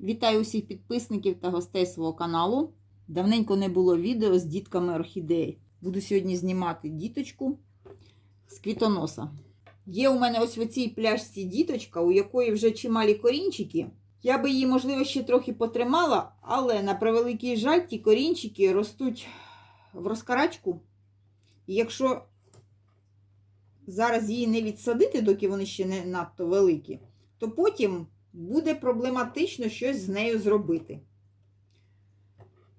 Вітаю усіх підписників та гостей свого каналу. Давненько не було відео з дітками орхідеї. Буду сьогодні знімати діточку з квітоноса. Є у мене ось в цій пляшці діточка, у якої вже чималі корінчики. Я би її, можливо, ще трохи потримала, але на превеликий жаль, ті корінчики ростуть в розкарачку. І якщо зараз її не відсадити, доки вони ще не надто великі, то потім буде проблематично щось з нею зробити.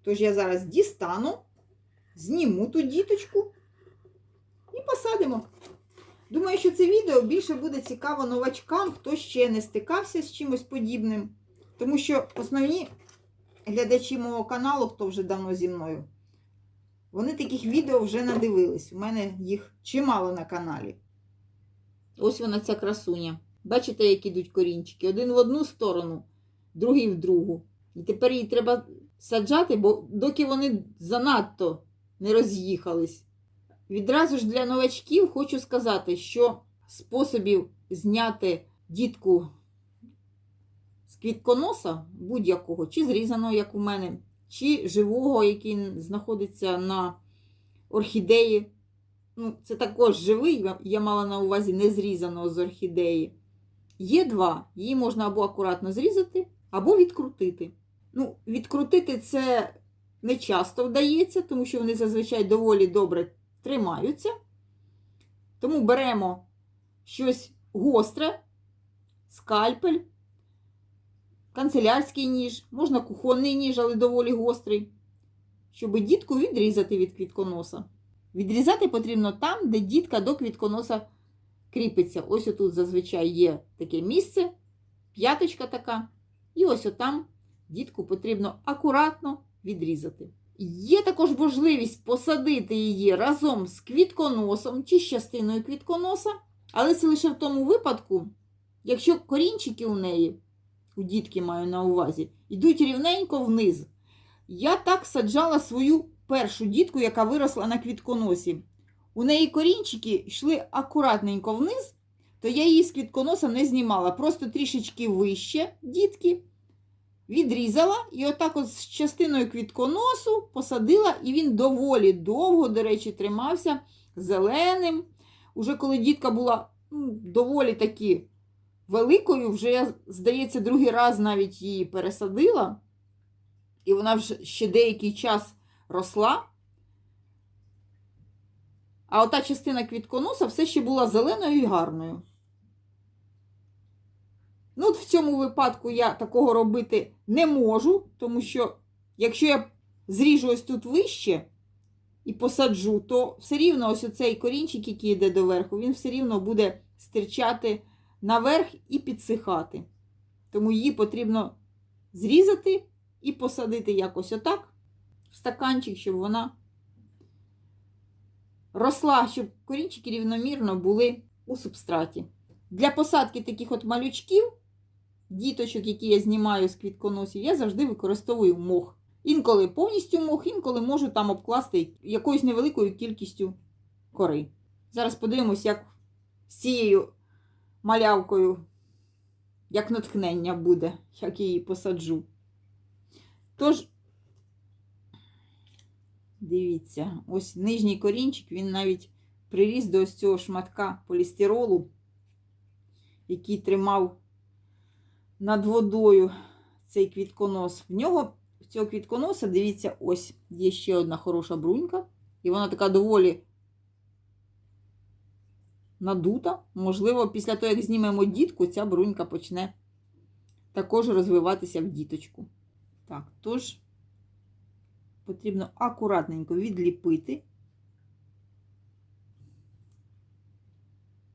Тож я зараз дістану, зніму ту діточку і посадимо. Думаю, що це відео більше буде цікаво новачкам, хто ще не стикався з чимось подібним. Тому що основні глядачі мого каналу, хто вже давно зі мною, вони таких відео вже надивились. У мене їх чимало на каналі. Ось вона ця красуня. Бачите, як ідуть корінчики? Один в одну сторону, другий в другу. І тепер її треба саджати, бо доки вони занадто не роз'їхались. Відразу ж для новачків хочу сказати, що способів зняти дітку з квітконоса будь-якого, чи зрізаного, як у мене, чи живого, який знаходиться на орхідеї. Ну, Це також живий, я мала на увазі не зрізаного з орхідеї. Є два. Її можна або акуратно зрізати, або відкрутити. Ну, Відкрутити це не часто вдається, тому що вони зазвичай доволі добре тримаються. Тому беремо щось гостре, скальпель, канцелярський ніж, можна кухонний ніж, але доволі гострий, щоб дітку відрізати від квітконоса. Відрізати потрібно там, де дітка до квітконоса кріпиться. Ось отут зазвичай є таке місце, п'яточка така. І ось отам дітку потрібно акуратно відрізати. Є також можливість посадити її разом з квітконосом чи з частиною квітконоса, але це лише в тому випадку, якщо корінчики у неї, у дітки маю на увазі, йдуть рівненько вниз. Я так саджала свою першу дітку, яка виросла на квітконосі. У неї корінчики йшли акуратненько вниз, то я її з квітконоса не знімала. Просто трішечки вище дітки. Відрізала і отак от з частиною квітконосу посадила, і він доволі довго, до речі, тримався зеленим. Уже коли дітка була ну, доволі таки великою, вже я, здається, другий раз навіть її пересадила, і вона вже ще деякий час росла. А ота частина квітконоса все ще була зеленою і гарною. Ну, от в цьому випадку я такого робити не можу, тому що, якщо я зріжу ось тут вище і посаджу, то все рівно ось оцей корінчик, який йде доверху, він все рівно буде стирчати наверх і підсихати. Тому її потрібно зрізати і посадити якось отак в стаканчик, щоб вона росла, щоб корінчики рівномірно були у субстраті. Для посадки таких от малючків, діточок, які я знімаю з квітконосів, я завжди використовую мох. Інколи повністю мох, інколи можу там обкласти якоюсь невеликою кількістю кори. Зараз подивимось, як з цією малявкою, як натхнення буде, як її посаджу. Тож, Дивіться, ось нижній корінчик, він навіть приріс до ось цього шматка полістиролу, який тримав над водою цей квітконос. В нього, цього квітконоса, дивіться, ось є ще одна хороша брунька. І вона така доволі надута. Можливо, після того, як знімемо дітку, ця брунька почне також розвиватися в діточку. Так, тож потрібно акуратненько відліпити.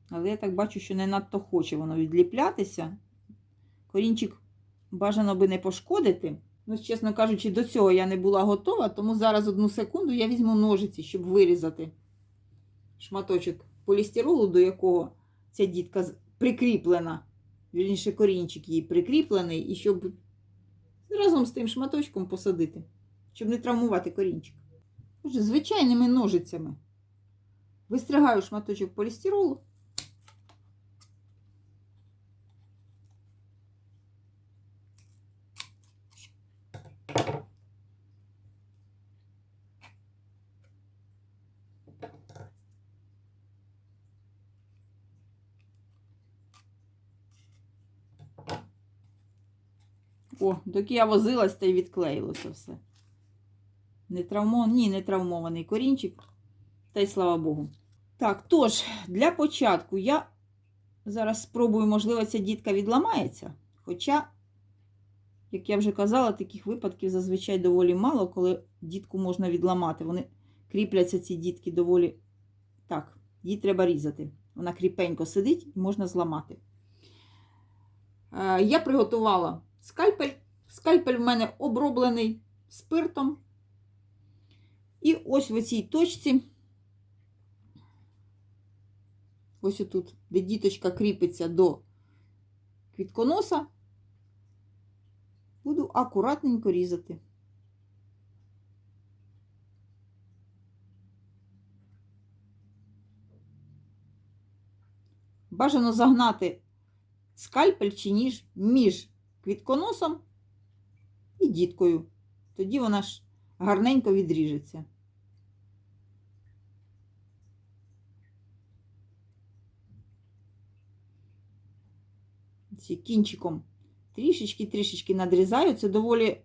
Але я так бачу, що не надто хоче воно відліплятися. Корінчик бажано би не пошкодити. Ну, чесно кажучи, до цього я не була готова, тому зараз одну секунду я візьму ножиці, щоб вирізати шматочок полістиролу, до якого ця дітка прикріплена. Вірніше, корінчик її прикріплений, і щоб разом з тим шматочком посадити щоб не травмувати корінчик. Звичайними ножицями Вистригаю шматочок полістиролу. О, доки я возилась, та й відклеїлося все. Не травмований, ні, не травмований корінчик. Та й слава Богу. Так, тож, для початку я зараз спробую, можливо, ця дітка відламається. Хоча, як я вже казала, таких випадків зазвичай доволі мало, коли дітку можна відламати. Вони кріпляться, ці дітки доволі. Так, її треба різати. Вона кріпенько сидить і можна зламати. Е, Я приготувала скальпель. Скальпель в мене оброблений спиртом. І ось в цій точці, ось отут, де діточка кріпиться до квітконоса, буду акуратненько різати. Бажано загнати скальпель чи ніж між квітконосом і діткою. Тоді вона ж гарненько відріжеться. Ці кінчиком трішечки-трішечки надрізаю. Це доволі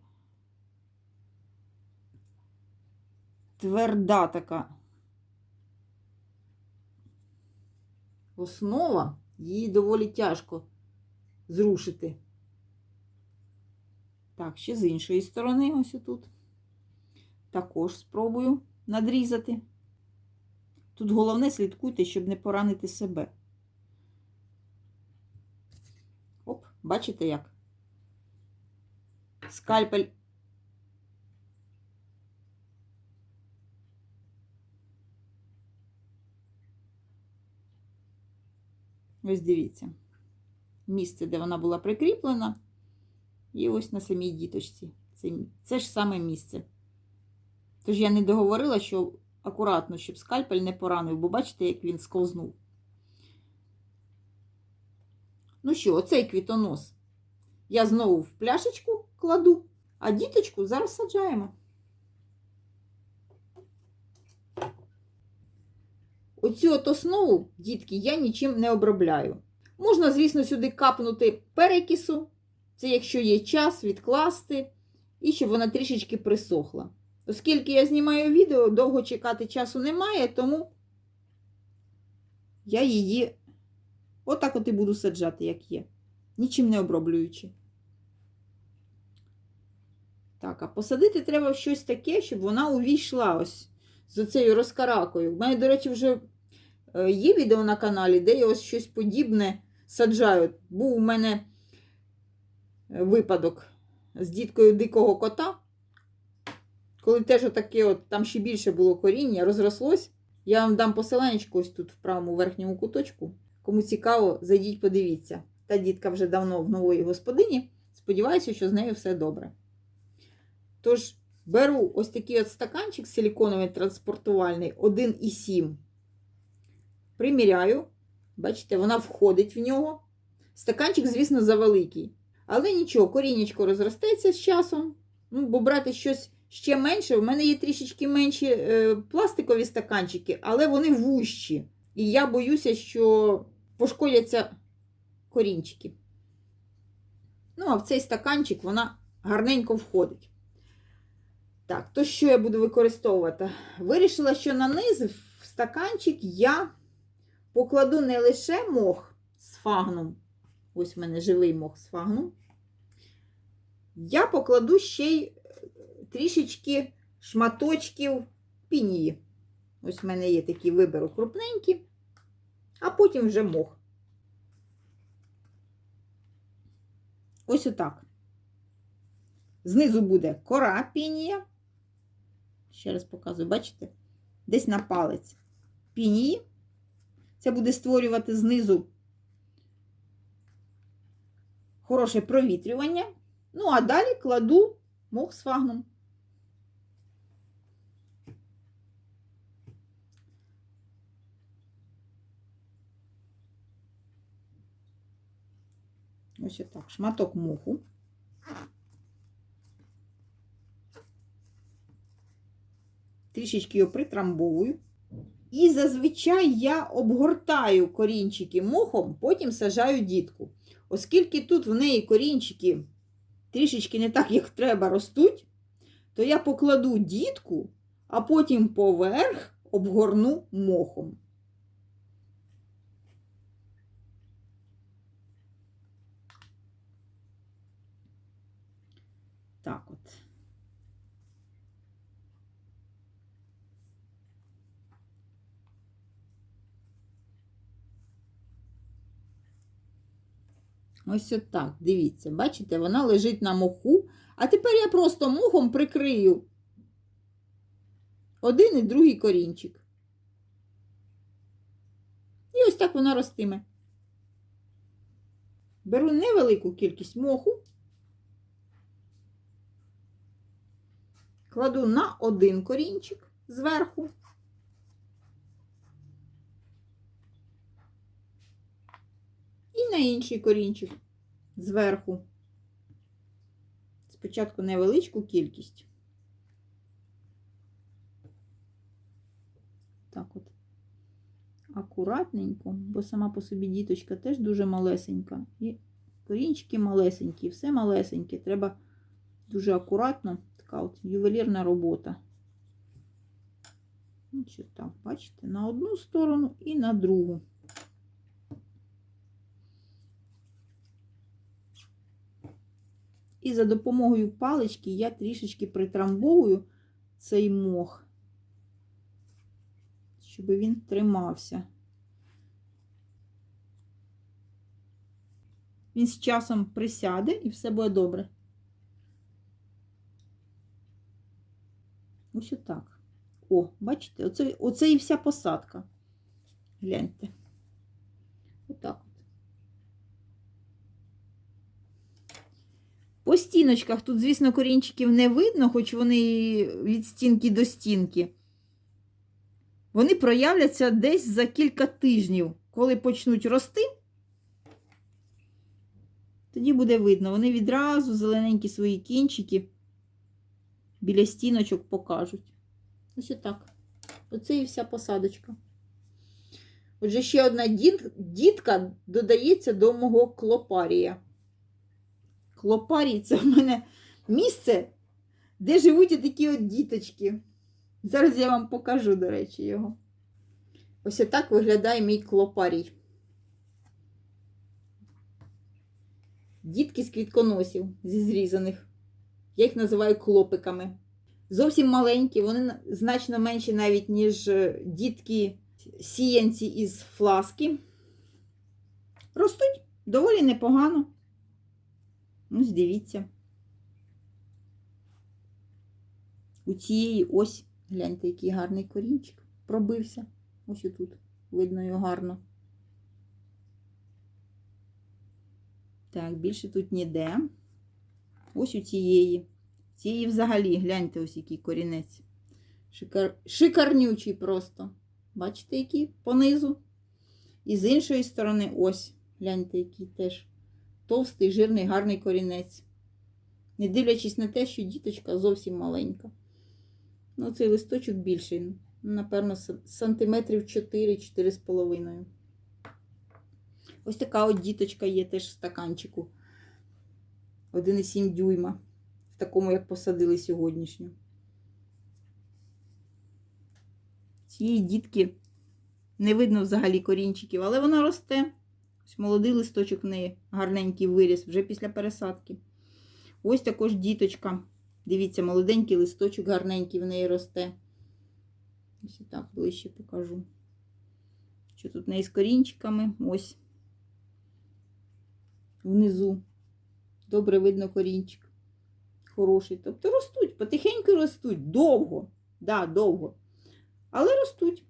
тверда така основа, її доволі тяжко зрушити. Так, ще з іншої сторони, ось отут. Також спробую надрізати. Тут головне слідкуйте, щоб не поранити себе. Оп, бачите як? Скальпель. Ось дивіться. Місце, де вона була прикріплена. І ось на самій діточці. Це, це ж саме місце. Тож я не договорила, що акуратно, щоб скальпель не поранив, бо бачите, як він сковзнув. Ну що, оцей квітонос я знову в пляшечку кладу, а діточку зараз саджаємо. Оцю от основу, дітки, я нічим не обробляю. Можна, звісно, сюди капнути перекису. Це, якщо є час, відкласти, і щоб вона трішечки присохла. Оскільки я знімаю відео, довго чекати часу немає, тому я її отак от і буду саджати, як є, нічим не оброблюючи. Так, а посадити треба щось таке, щоб вона увійшла ось з оцею розкаракою. У мене, до речі, вже е, є відео на каналі, де я ось щось подібне саджаю. Був у мене випадок з діткою дикого кота. Коли теж отаке, от, там ще більше було коріння, розрослось. Я вам дам посиланнячку ось тут в правому верхньому куточку. Кому цікаво, зайдіть, подивіться. Та дітка вже давно в нової господині. Сподіваюся, що з нею все добре. Тож, беру ось такий от стаканчик силіконовий транспортувальний 1,7. Приміряю. Бачите, вона входить в нього. Стаканчик, звісно, завеликий. Але нічого, корінечко розростеться з часом. Ну, бо брати щось ще менше. У мене є трішечки менші е, пластикові стаканчики, але вони вущі. І я боюся, що пошкодяться корінчики. Ну, а в цей стаканчик вона гарненько входить. Так, то що я буду використовувати? Вирішила, що на низ в стаканчик я покладу не лише мох з фагном. Ось в мене живий мох з фагном. Я покладу ще й трішечки шматочків пінії. Ось в мене є такі виберу крупненькі, а потім вже мох. Ось отак. Знизу буде кора пінія. Ще раз показую, бачите? Десь на палець пінії. Це буде створювати знизу хороше провітрювання. Ну, а далі кладу мох з фагном. Ось так, шматок муху, Трішечки його притрамбовую. І зазвичай я обгортаю корінчики мухом, потім сажаю дітку. Оскільки тут в неї корінчики трішечки не так, як треба, ростуть, то я покладу дітку, а потім поверх обгорну мохом. Так от. Ось отак, дивіться, бачите, вона лежить на моху. А тепер я просто мохом прикрию один і другий корінчик. І ось так вона ростиме. Беру невелику кількість моху, кладу на один корінчик зверху. І на інший корінчик зверху. Спочатку невеличку кількість. Так от. Акуратненько, бо сама по собі діточка теж дуже малесенька. І корінчики малесенькі, все малесеньке. Треба дуже акуратно, така от ювелірна робота. Ось так, бачите, на одну сторону і на другу. І за допомогою палички я трішечки притрамбовую цей мох, щоб він тримався. Він з часом присяде і все буде добре. Ось отак. О, бачите, оце, оце і вся посадка. Гляньте. Отак. По стіночках тут, звісно, корінчиків не видно, хоч вони від стінки до стінки. Вони проявляться десь за кілька тижнів, коли почнуть рости. Тоді буде видно, вони відразу зелененькі свої кінчики біля стіночок покажуть. Ось отак. Оце і вся посадочка. Отже, ще одна дітка додається до мого клопарія. Клопарій це в мене місце, де живуть такі от діточки. Зараз я вам покажу, до речі, його. Ось так виглядає мій клопарій. Дітки з квітконосів, зі зрізаних. Я їх називаю клопиками. Зовсім маленькі, вони значно менші навіть, ніж дітки сіянці із фласки. Ростуть доволі непогано. Ось дивіться. У цієї ось, гляньте, який гарний корінчик пробився. Ось отут. Видно його гарно. Так, більше тут ніде. Ось у цієї. Цієї взагалі, гляньте, ось який корінець. Шикар... Шикарнючий просто. Бачите, який понизу. І з іншої сторони, ось, гляньте, який теж товстий, жирний, гарний корінець. Не дивлячись на те, що діточка зовсім маленька. Ну, цей листочок більший. Напевно, сантиметрів 4-4,5. Ось така от діточка є теж в стаканчику. 1,7 дюйма. В такому, як посадили сьогоднішню. Цієї дітки не видно взагалі корінчиків, але вона росте. Ось молодий листочок в неї гарненький виріс вже після пересадки. Ось також діточка. Дивіться, молоденький листочок гарненький в неї росте. Ось так ближче покажу. Що тут в неї з корінчиками? Ось. Внизу. Добре видно корінчик. Хороший. Тобто ростуть, потихеньку ростуть, довго. Да, довго. Але ростуть.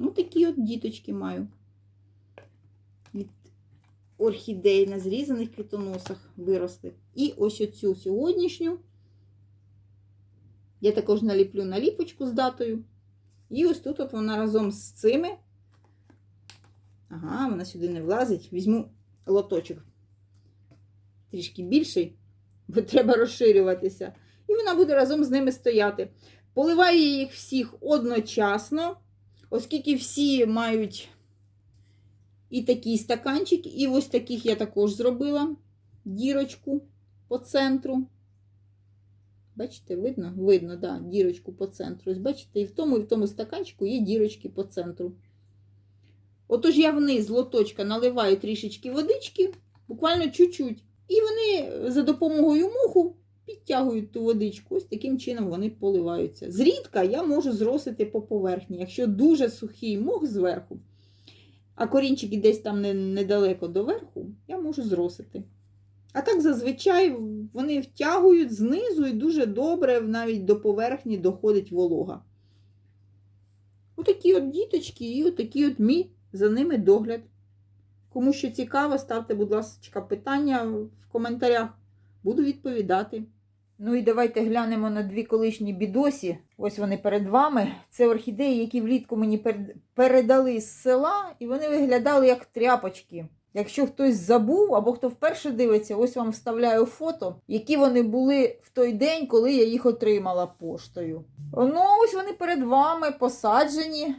Ну, такі от діточки маю. Від орхідеї на зрізаних квітоносах виросли. І ось оцю сьогоднішню. Я також наліплю наліпочку з датою. І ось тут от вона разом з цими. Ага, вона сюди не влазить. Візьму лоточок трішки більший, бо треба розширюватися. І вона буде разом з ними стояти. Поливаю їх всіх одночасно, оскільки всі мають і такий стаканчик, і ось таких я також зробила дірочку по центру. Бачите, видно? Видно, да, дірочку по центру. Ось бачите, і в тому, і в тому стаканчику є дірочки по центру. Отож я вниз лоточка наливаю трішечки водички, буквально чуть-чуть. І вони за допомогою муху підтягують ту водичку. Ось таким чином вони поливаються. Зрідка я можу зросити по поверхні, якщо дуже сухий мох зверху, а корінчики десь там недалеко до верху, я можу зросити. А так зазвичай вони втягують знизу і дуже добре навіть до поверхні доходить волога. Отакі от діточки і отакий от мій за ними догляд. Кому що цікаво, ставте, будь ласка, питання в коментарях. Буду відповідати. Ну і давайте глянемо на дві колишні бідосі. Ось вони перед вами. Це орхідеї, які влітку мені передали з села, і вони виглядали як тряпочки. Якщо хтось забув або хто вперше дивиться, ось вам вставляю фото, які вони були в той день, коли я їх отримала поштою. Ну, ось вони перед вами посаджені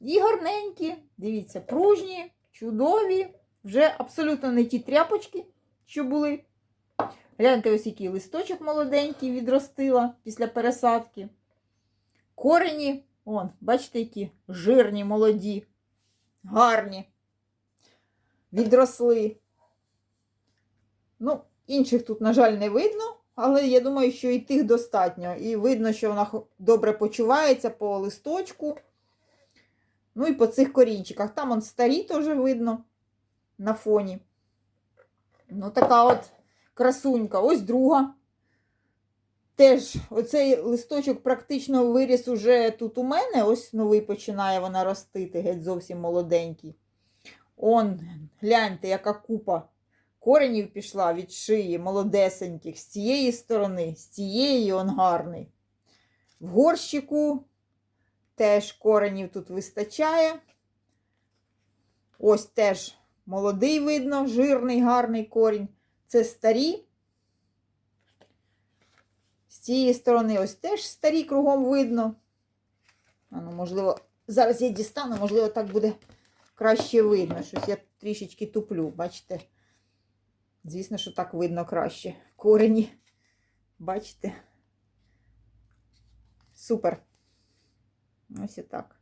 і гарненькі. Дивіться, пружні, чудові, вже абсолютно не ті тряпочки, що були. Гляньте, ось який листочок молоденький відростила після пересадки. Корені, он, бачите, які жирні, молоді, гарні. Відросли. Ну, інших тут, на жаль, не видно, але я думаю, що і тих достатньо. І видно, що вона добре почувається по листочку. Ну і по цих корінчиках. Там он старі теж видно на фоні. Ну, така от красунька. Ось друга. Теж оцей листочок практично виріс уже тут у мене. Ось новий починає вона ростити, геть зовсім молоденький. Он, гляньте, яка купа коренів пішла від шиї, молодесеньких, з цієї сторони, з цієї он гарний. В горщику теж коренів тут вистачає. Ось теж молодий видно, жирний, гарний корінь. Це старі. З цієї сторони ось теж старі кругом видно. А ну, можливо, зараз я дістану, можливо, так буде краще видно. Щось я трішечки туплю, бачите? Звісно, що так видно краще. Корені. Бачите? Супер. Ось і так.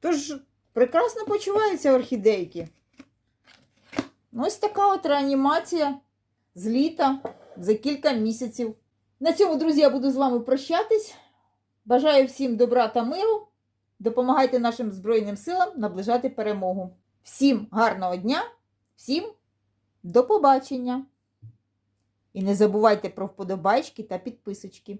Тож, прекрасно почуваються орхідейки. Ось така от реанімація з літа за кілька місяців. На цьому, друзі, я буду з вами прощатись. Бажаю всім добра та миру. Допомагайте нашим Збройним силам наближати перемогу. Всім гарного дня, всім до побачення! І не забувайте про вподобайки та підписочки.